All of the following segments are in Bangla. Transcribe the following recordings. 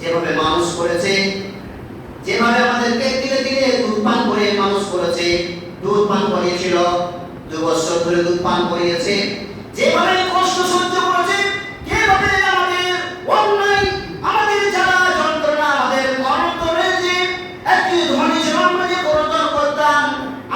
যেভাবে মানুষ করেছে, যেভাবে আমাদেরকে ধীরে ধীরে দুধ পান করে মানুষ করেছে, দুধ পান করিয়েছিল, দু বছর ধরে দুধ পান করিয়েছে, যেভাবে কষ্ট সহ্য করেছে যন্ত্রণা,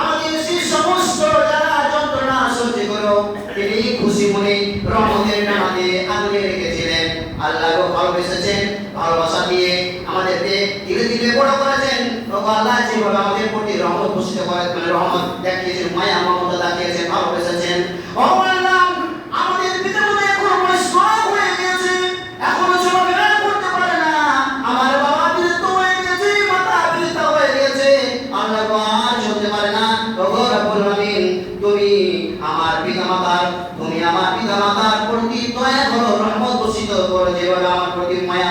আমাদের সেই সমস্ত জ্বালা যন্ত্রণা খুশি মনে রহমতের নামাতে আগলে রেখেছিলেন। আল্লাহ ভালোবেসেছেন ভালোবাসা দিয়ে আমাদেরকে ধীরে ধীরে বড় করেছেন। আল্লাহ যেভাবে আমাদের প্রতি রহমত বসিত করে মানে রহমত দেখিয়েছেন, মায়া, মমতা দেখিয়েছেন, ভালোবেসেছেন। আমার বাবা বৃদ্ধ গেছে মাতা বৃদ্ধ গেছে আল্লাহ গো আর চলতে পারে না। ওগো রব্বুল তুমি আমার পিতামাতার তুমি আমার পিতামাতার প্রতি দয়া রহমত যেভাবে আমার প্রতি মায়া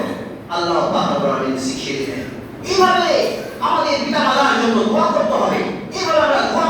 আল্লাহ আলামিন শিখিয়ে দেন এইভাবে আমাদের পিতা মাতার জন্য দোয়া করতে হবে। এইভাবে আমরা দোয়া